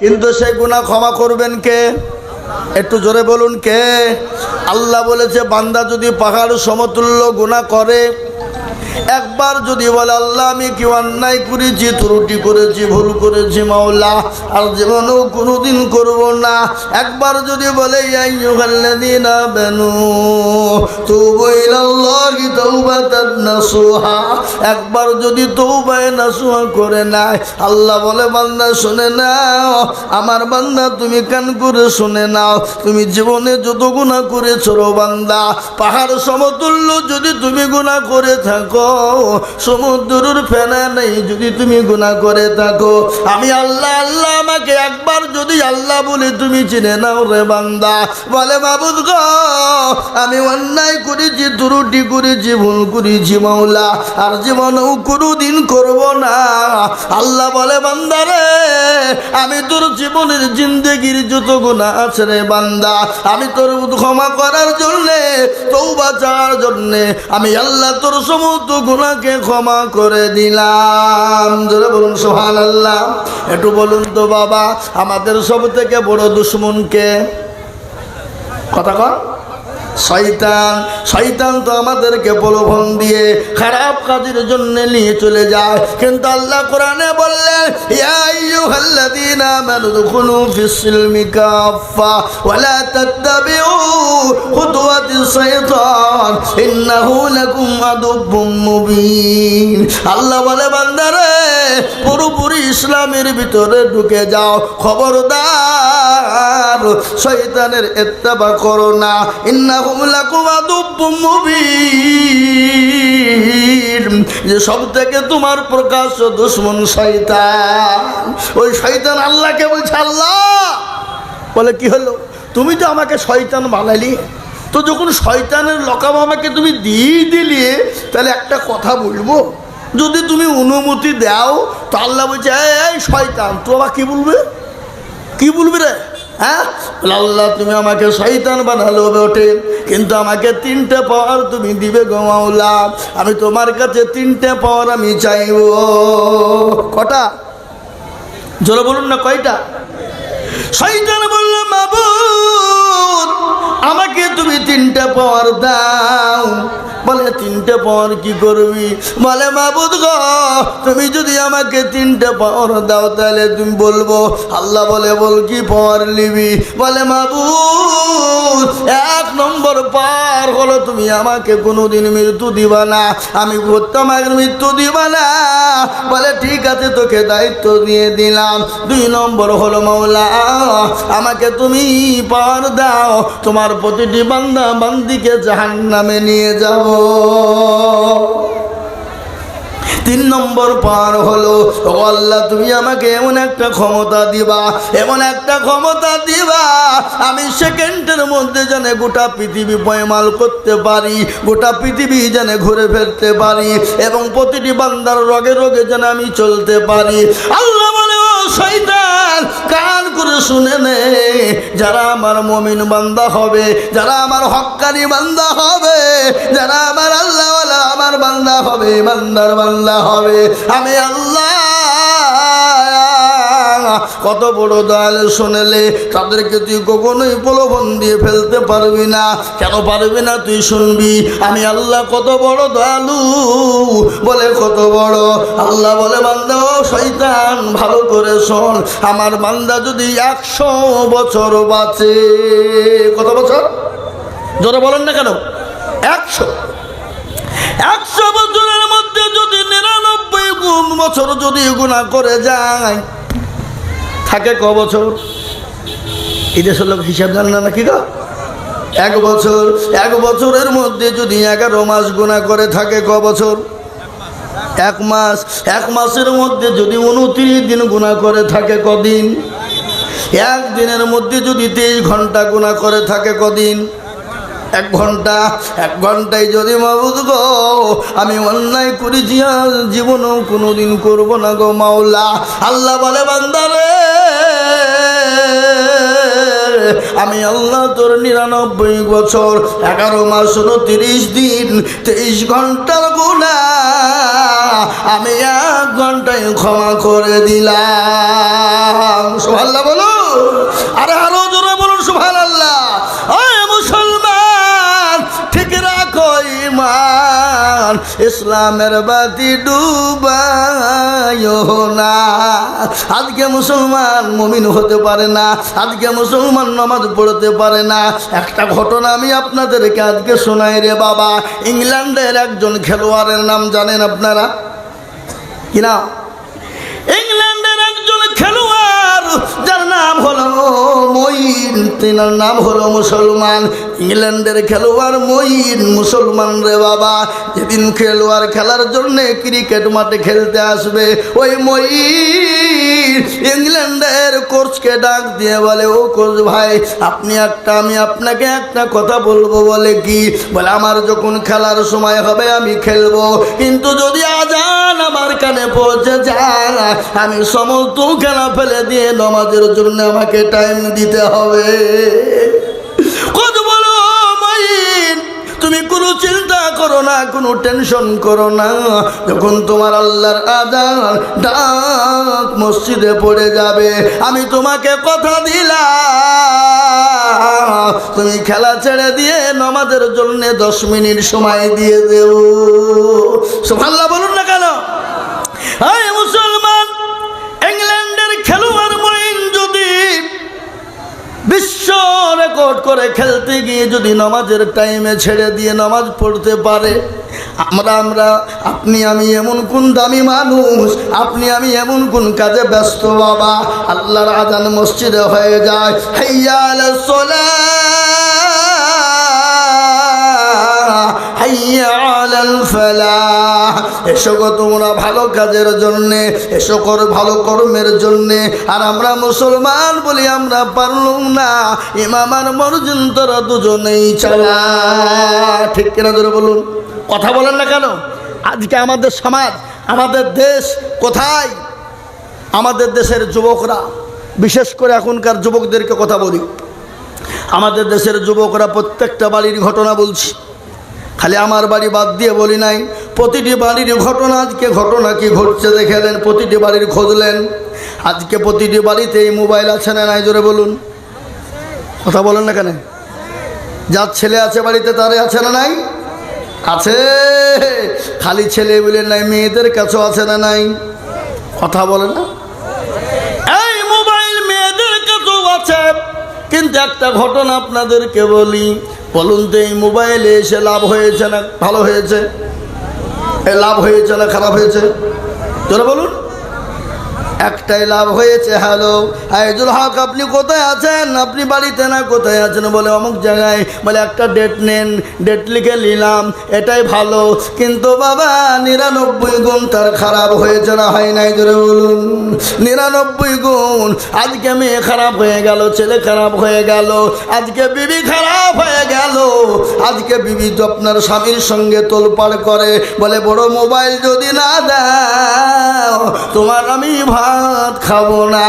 কিন্তু সে গুণা ক্ষমা করবেন কে? একটু জোরে বলুন কে? আল্লাহ বলেছে, বান্দা যদি পাহাড় সমতুল্য গুণা করে একবার যদি বলে, আল্লাহ, আমি কি অন্যায় করেছি, ত্রুটি করেছি, ভুল করেছি, মাওলা, আর জীবনেও কোনোদিন করব না? একবার যদি বলে একবার যদি তৌবায়ে নাসুহা করে নাই আল্লাহ বলে, বান্দা, শুনে নাও, আমার বান্দা, তুমি কান করে শুনে নাও, তুমি জীবনে যত গুণা করেছ বান্দা, পাহাড় সমতুল্য যদি তুমি গুণা করে থাকো সমুদ্রের ফেনা নেই যদি তুমি গুণা করে থাকো। আমি আল্লাহ আল্লাহ আমাকে একবার যদি আল্লাহ বলে তুমি চিনে নাও রে বান্দা। বলে বাবুদ গ, আমি অন্যায় করেছি, ত্রুটি করেছি, ভুল করেছি, মাওলা, আর জীবনেও কোনোদিন করব না। আল্লাহ বলে, বান্দা রে, আমি তোর জীবনের জিন্দগির যত গুণা আছে রে বান্দা, আমি তোর ক্ষমা করার জন্যে তৌবা চাওয়ার জন্যে, আমি আল্লাহ তোর সমস্ত গুণাকে ক্ষমা করে দিলাম। ধরে বলুন সোহান আল্লাহ একটু বলুন তো বাবা, আমাদের সব থেকে বড় দুশ্মনকে। কথা কর শয়তান শয়তান তো আমাদেরকে প্রলোভন দিয়ে খারাপ কাজের জন্য নিয়ে চলে যায়। কিন্তু আল্লাহ কোরআনে বললেন আল্লাহ বলে, বান্দারে, পুরোপুরি ইসলামের ভিতরে ঢুকে যাও, খবরদার, শয়তানের ইত্তেবা করো না। মুবিন যে সব থেকে তোমার প্রকাশ্য দুশ্মন শয়তান। ওই শয়তান আল্লাহকে বলছে আল্লাহ! বলে কি হলো? তুমি তো আমাকে শয়তান বানালি। তো যখন শয়তানের লকাম আমাকে তুমি দিয়ে দিলে তাহলে একটা কথা বলব। যদি তুমি অনুমতি দাও তো আল্লাহ বলছে "এই, শয়তান তো আবার কি বলবে? কি বলবি রে? হ্যাঁ? আল্লাহ, তুমি আমাকে শৈতান বানালো বটে। কিন্তু আমাকে তিনটে পাওয়ার তুমি দিবে গোমাউলা আমি তোমার কাছে তিনটে পাওয়ার আমি চাইব। কটা? জোরে বলুন না, কয়টা? শয়তান বলল, মাবুদ, আমাকে তুমি তিনটা পর দাও। বলে, তিনটে পর কি করবি? বলে, মাবুদ গ, তুমি যদি আমাকে তিনটে পর দাও, তাহলে তুমি বলব, আল্লাহ বলে, বল কি পর নিবি? বলে, মাবুদ এক নম্বর পার হলো, তুমি আমাকে কোনোদিন মৃত্যু দিবা না। আমি তোমাকে মৃত্যু দিবা না। বলে, ঠিক আছে, তোকে দায়িত্ব দিয়ে দিলাম। দুই নম্বর হলো মৌলা আমাকে তুমি পার দাও। তোমার প্রতিটি বান্দা বান্দিকে জাহান নামে নিয়ে যাব। তিন নম্বর পার হলো, ও আল্লাহ, তুমি আমাকে এমন একটা ক্ষমতা দিবা, এমন একটা ক্ষমতা দিবা, আমি সেকেন্ডের মধ্যে যেন গোটা পৃথিবী বয়মাল করতে পারি, গোটা পৃথিবী যেন ঘুরে ফেরতে পারি, এবং প্রতিটি বান্দার রোগে রোগে যেন আমি চলতে পারি। আল্লাহ বলে ও শয়তান কান করে শুনে নে, যারা আমার মমিন বান্দা হবে, যারা আমার হক্কানি বান্দা হবে, যারা আমার আল্লাহ আমার বান্দা হবে, বান্দার বান্দা হবে। আমি আল্লাহ কত বড় দয়াল শুনেলে তাদেরকে তুই কখনোই প্রলোভন দিয়ে ফেলতে পারবি না। কেন পারবি না তুই শুনবি? আমি আল্লাহ কত বড় দয়ালু, বলে কত বড়। আল্লাহ বলে, বান্দা, ও শৈতান ভালো করে শোন, আমার বান্দা যদি একশো বছর বাঁচে। কত বছর? জোরে বলেন না কেন? একশো। একশো বছরের মধ্যে যদি নিরানব্বই গুণ বছর যদি গুণা করে যায় থাকে ক বছর? এই দেশের লোক হিসাব জানে না নাকি গো? এক বছর, এক বছরের মধ্যে যদি এগারো মাস গুণা করে থাকে ক বছর? এক মাস, এক মাসের মধ্যে যদি উনত্রিশ দিন গুণা করে থাকে কদিন? এক দিনের মধ্যে যদি তেইশ ঘণ্টা গুণা করে থাকে কদিন? এক ঘণ্টা, এক ঘন্টায় যদি মাবুদ গো, আমি অন্যায় করেছি জীবনেও কোনোদিন করব না গো মাওলা। আল্লাহ বলে, বান্দারে আমি আল্লাহ তোর নিরানব্বই বছর, এগারো মাস উনত্রিশ দিন, তেইশ ঘণ্টার গুণা। আমি এক ঘন্টায় ক্ষমা করে দিলাম। সোহাল্লা বলো আরে আরও ইসলামের বাতি ডুবাইও না। আজকে মুসলমান মমিন হতে পারে না, আজকে মুসলমান নামাজ পড়তে পারে না। একটা ঘটনা আমি আপনাদেরকে আজকে শোনাই রে বাবা। ইংল্যান্ডের একজন খেলোয়াড়ের নাম জানেন আপনারা? কি না ইংল্যান্ডের একজন খেলোয়াড়, যার নাম হলো মঈন। তিনার নাম হলো মুসলমান। ইংল্যান্ডের খেলোয়াড় মঈন, মুসলমান রে বাবা। যেদিন খেলোয়াড় খেলার জন্যে ক্রিকেট মাঠে খেলতে আসবে, ওই মঈন ইংল্যান্ডের কোচকে ডাক দিয়ে বলে, ও কোচ ভাই, আপনি একটা, আমি আপনাকে একটা কথা বলব বলে কি? বলে, আমার যখন খেলার সময় হবে, আমি খেলব। কিন্তু যদি আজান আমার কানে পৌঁছে যায়, আমি সমস্ত খেলা ফেলে দিয়ে নমাজের জন্য আমাকে টাইম দিতে হবে। না, কোনো টেনশন করো না। যখন তোমার আল্লাহর আদান ডাক মসজিদে পড়ে যাবে, আমি তোমাকে কথা দিলাম। তুমি খেলা ছেড়ে দিয়ে নমাজের জন্য দশ মিনিট সময় দিয়ে দেব সোভাল্লা বলুন না কেন? রেকর্ড করে খেলতে গিয়ে যদি নামাজের টাইমে ছেড়ে দিয়ে নামাজ পড়তে পারে, আমরা আমরা, আপনি আমি এমন কোন দামি মানুষ, আপনি আমি এমন কোন কাজে ব্যস্ত বাবা, আল্লাহর আজান মসজিদে হয়ে যায়। হাইয়াল হাইয়া আলাল ফালাহ এসো গো তোমরা ভালো কাজের জন্যে, এসো কর ভালো কর্মের জন্যে। আর আমরা মুসলমান বলি আমরা পারলুম না, ইমাম আর মর্জিন তোরা দুজনেই চালা। ঠিক কিনা ধরে বলুন? কথা বলেন না কেন? আজকে আমাদের সমাজ, আমাদের দেশ কোথায়? আমাদের দেশের যুবকরা, বিশেষ করে এখনকার যুবকদেরকে কথা বলি। আমাদের দেশের যুবকরা প্রত্যেকটা বাড়ির ঘটনা বলছি। খালি আমার বাড়ি বাদ দিয়ে বলি নাই প্রতিটি বাড়ির ঘটনা, আজকে ঘটনা কি ঘটছে দেখেলেন, প্রতিটি বাড়ির খুঁজলেন। আজকে প্রতিটি বাড়িতে এই মোবাইল আছে না নাই, জোরে বলুন। কথা বলেন না কেন? যার ছেলে আছে বাড়িতে, তারে আছে না নাই? আছে। খালি ছেলে বলে নাই, মেয়েদের কাছেও আছে না নাই? কথা বলে না। এই মোবাইল মেয়েদের কাছেও আছে। কিন্তু একটা ঘটনা আপনাদেরকে বলি। বলুন তো, এই মোবাইলে এসে লাভ হয়েছে না ভালো হয়েছে? লাভ হয়েছে না খারাপ হয়েছে? তোরা বলুন। একটাই লাভ হয়েছে, হ্যালো। আইজুল হক, আপনি কোথায় আছেন? আপনি বাড়িতে না কোথায় আছেন বলে অমুক জায়গায় বলে একটা ডেট নেন ডেট লিখে নিলাম, এটাই ভালো। কিন্তু বাবা, নিরানব্বই গুণ তার খারাপ হয়েছে না? হয় নাই ধরে বলুন। নিরানব্বই গুণ, আজকে মেয়ে খারাপ হয়ে গেল, ছেলে খারাপ হয়ে গেল, আজকে বিবি খারাপ হয়ে গেল। আজকে বিবি তো আপনার স্বামীর সঙ্গে তোলপাড় করে, বলে বড় মোবাইল যদি না দাও, তোমার আমি ভাত খাব না।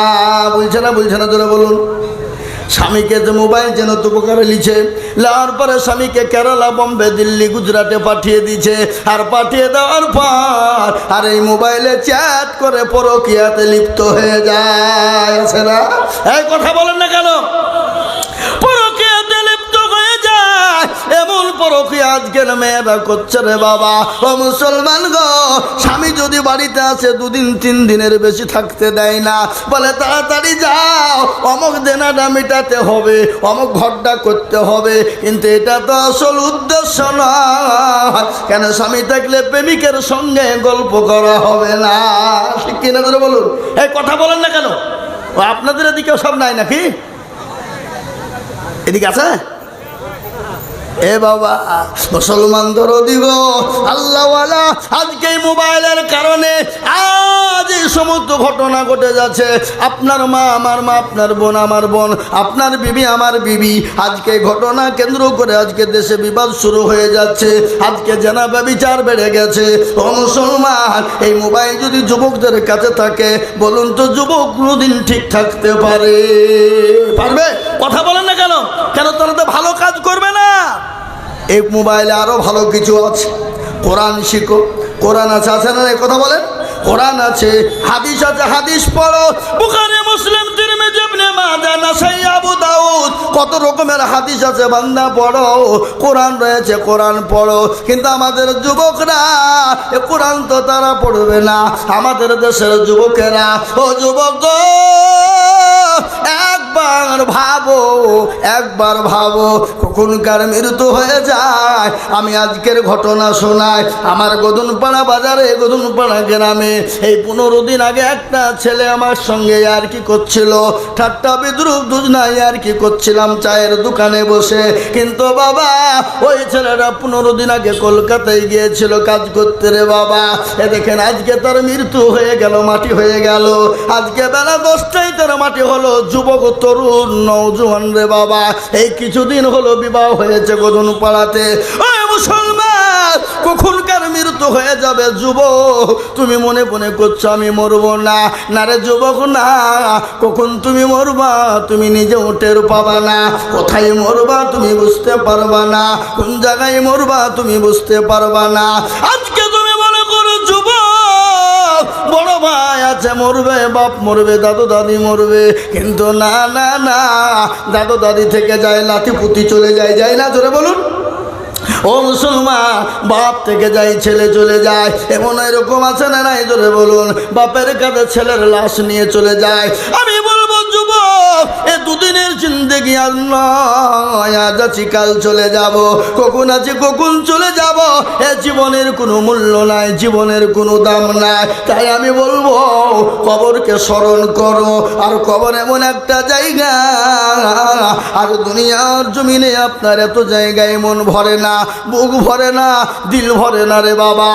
বলছে না বলছে না তোরা বলুন। স্বামীকে যে মোবাইল যেন উপকারে লিছে লাওয়ার পরে স্বামীকে কেরালা, বম্বে, দিল্লি, গুজরাটে পাঠিয়ে দিছে। আর পাঠিয়ে দেওয়ার পর, আর এই মোবাইলে চ্যাট করে পরকিয়াতে লিপ্ত হয়ে যায়। না? এই কথা বলেন না কেন? করছে রে বাবা। গো, স্বামী যদি বাড়িতে তিন দিনের বেশি থাকতে দেয় না। বলে, তাড়াতাড়ি যাও, অমুক দেনাটা মেটাতে হবে, অমুক ঘরটা করতে হবে। কিন্তু এটা তো আসল উদ্দেশ্য নয়। কেন স্বামী থাকলে প্রেমিকের সঙ্গে গল্প করা হবে না? ঠিক কিনা ধরে বলুন? এই কথা বলেন না কেন? আপনাদের এদিকেও সব নাই নাকি? এদিকে আছে? এ বাবা মুসলমান ধরো দিব। আল্লাহওয়ালা, আজকে মোবাইলের কারণে আজ এই সমস্ত ঘটনা ঘটে যাচ্ছে। আপনার মা, আমার মা, আপনার বোন, আমার বোন, আপনার বিবি, আমার বিবি, আজকে ঘটনা কেন্দ্র করে আজকে দেশে বিবাদ শুরু হয়ে যাচ্ছে। আজকে জেনা বিচার বেড়ে গেছে। ও মুসলমান, এই মোবাইল যদি যুবকদের কাছে থাকে, বলুন তো যুবক কোনোদিন ঠিক থাকতে পারে। পারবে? কথা বলেন না কেন? কেন তারা তো ভালো কাজ করবে না? এই মোবাইলে আরও ভালো কিছু আছে। কোরআন শিখো। কোরআন আছে আছে না কথা বলেন। কোরআন আছে, হাদিস আছে, হাদিস পড়ো। বুখারী, মুসলিম কত রকমের হাদিস আছে বান্দা পড়ো। কোরআন রয়েছে, কোরআন পড়ো। কিন্তু আমাদের যুবকরা, এ কোরআন তো তারা পড়বে না। আমাদের দেশের যুবকেরা, ও যুবক একবার ভাবো একবার ভাবো, কখনকার মৃত্যু হয়ে যায়, আমি আজকের ঘটনা শোনাই। আমার গদনপাড়া বাজারে, গদনপাড়া গ্রামে এই পনেরো দিন আগে একটা ছেলে আমার সঙ্গে আর কি করছিল। ঠাট্টা, বিদ্রুপ, দুজনাই আর কি করছিলাম চায়ের দোকানে বসে। কিন্তু বাবা, ওই ছেলেটা পনেরো দিন আগে কলকাতায় গিয়েছিল কাজ করতে রে বাবা। এ দেখেন, আজকে তার মৃত্যু হয়ে গেল, মাটি হয়ে গেল। আজকে বেলা দশটায় তার মাটি হলো যুবক, তরুণ নৌজওয়ান রে বাবা, এই কিছুদিন হলো বিবাহ হয়েছে গদন পাড়াতে মুসলমান কখনকার মৃত্যু হয়ে যাবে যুবক? তুমি মনে মনে করছ, আমি মরবো না। না রে যুবক, না। কখন তুমি মরবা, তুমি নিজেও টের পাবা না। কোথায় মরবা, তুমি বুঝতে পারবা না। কোন জায়গায় মরবা, তুমি বুঝতে পারবা না। আজকে বড় ভাই আছে, মরবে, বাপ মরবে, দাদু দাদি মরবে। কিন্তু না না না, দাদু দাদি থেকে যায় লাথি পুতি চলে যায় যায় না? ধরে বলুন। ও মুসলমান, বাপ থেকে যাই ছেলে চলে যায়। এমন এরকম আছে না নাই? ধরে বলুন। বাপের কাছে ছেলের লাশ নিয়ে চলে যায়। আমি এ দুদিনের জিন্দগি আর নয় আজ আছি, কাল চলে যাব। কখন আছি, কখন চলে যাব, এ জীবনের কোনো মূল্য নাই, জীবনের কোনো দাম নাই। তাই আমি বলব, কবরকে স্মরণ করো। আর কবর এমন একটা জায়গা, আর দুনিয়ার জমিনে আপনার এত জায়গায় মন ভরে না, বুক ভরে না, দিল ভরে না রে বাবা।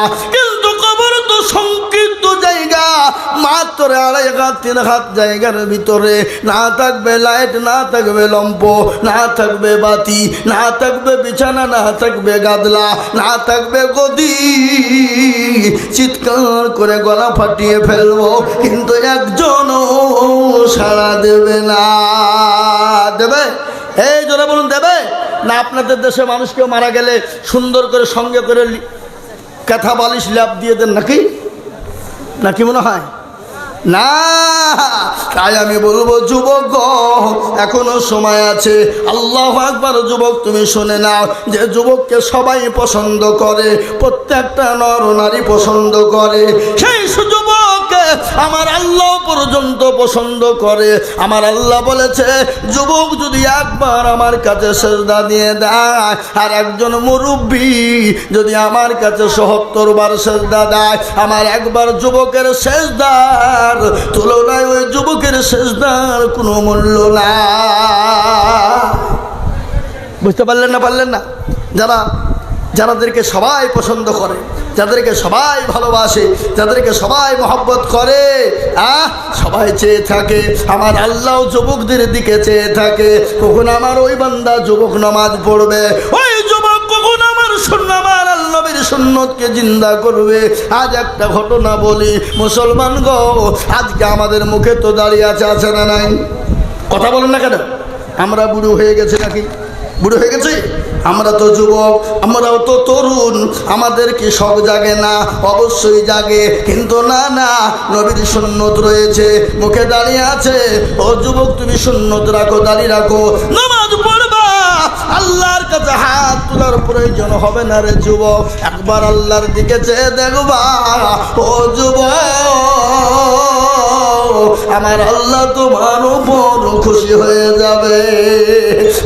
মাত্র আড়াই হাত, তিন হাত জায়গার ভিতরে। না থাকবে লাইট, না থাকবে লম্প, না থাকবে বাতি, না থাকবে বিছানা, না থাকবে গাদলা, না থাকবে গদি। চিৎকার করে গলা ফাটিয়ে ফেলব, কিন্তু একজনও সাড়া দেবে না। দেবে? এই জোরে বলুন, দেবে? না, আপনাদের দেশে মানুষ কেউ মারা গেলে সুন্দর করে সঙ্গে করে কাঁথা বালিশ ল্যাপ দিয়ে দেন নাকি? নাকি মনে হয়? না, তাই আমি বলব, যুবক এখনও সময় আছে। আল্লাহ একবার যুবক, তুমি শুনে নাও যে যুবককে সবাই পছন্দ করে, প্রত্যেকটা নর নারী পছন্দ করে। সেই যুবককে আমার আল্লাহ পর্যন্ত পছন্দ করে। আমার আল্লাহ বলেছে, যুবক, যদি একবার আমার কাছে সেজদা দিয়ে দেয়, আর একজন মুরব্বী যদি আমার কাছে সহত্তর বার সেজদা দেয়, আমার একবার যুবকের সেজদার তুলনায় ওই যুবকের সেজদার কোনো মূল্য না বুঝতে পারলেন না পারলেন না? যারা যাদেরকে সবাই পছন্দ করে, যাদেরকে সবাই ভালোবাসে, যাদেরকে সবাই মহব্বত করে, আহ, সবাই চেয়ে থাকে, আমার আল্লাহ যুবকদের দিকে চেয়ে থাকে, কখন আমার ওই বান্দা যুবক নামাজ পড়বে, ওই যুবক কখন আমার শূন্য, আমার আল্লাহর সুন্নতকে জিন্দা করবে? আজ একটা ঘটনা বলি, মুসলমান গো, আজকে আমাদের মুখে তো দাঁড়িয়ে আছে আছে না নাই? কথা বলেন না কেন? আমরা বুড়ো হয়ে গেছি নাকি? বুড়ো হয়ে গেছি? আমরা তো যুবক, আমরাও তো তরুণ আমাদের কি সব জাগে না, অবশ্যই জাগে। কিন্তু না না, নবীর সুন্নত রয়েছে, মুখে দাঁড়িয়ে আছে। ও যুবক, তুমি সুন্নত রাখো, দাঁড়িয়ে রাখো। নামাজ পড়বা। আল্লাহর কাছে হাত তোলার প্রয়োজন হবে না রে যুবক। একবার আল্লাহর দিকে চেয়ে দেখবা। ও যুবক আমার আল্লাহ তোমার উপর খুশি হয়ে যাবে।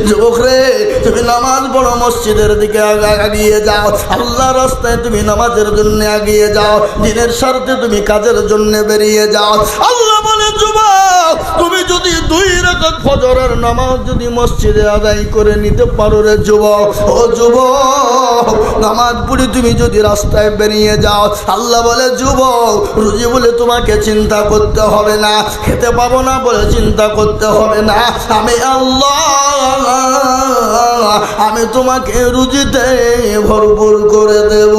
যুবক রে, তুমি নামাজ পড়ো, মসজিদের দিকে আগিয়ে যাও। আল্লাহ রাস্তায় তুমি নামাজের জন্য আগিয়ে যাও। দিনের স্বার্থে তুমি কাজের জন্য বেরিয়ে যাও। আল্লাহ বলে, যুবক, তুমি যদি দুই রাকাত ফজরের নামাজ যদি মসজিদে আদায় করে নিতে পারো রে যুবক। ও যুবক, নামাজ পড়ি তুমি যদি রাস্তায় বেরিয়ে যাও। আল্লাহ বলে, যুবক, রুজি বলে তোমাকে চিন্তা করতে হবে না, খেতে পাবো না বলে চিন্তা করতে হবে না। আমি আল্লাহ, আমি তোমাকে রুজিতে ভরপুর করে দেব।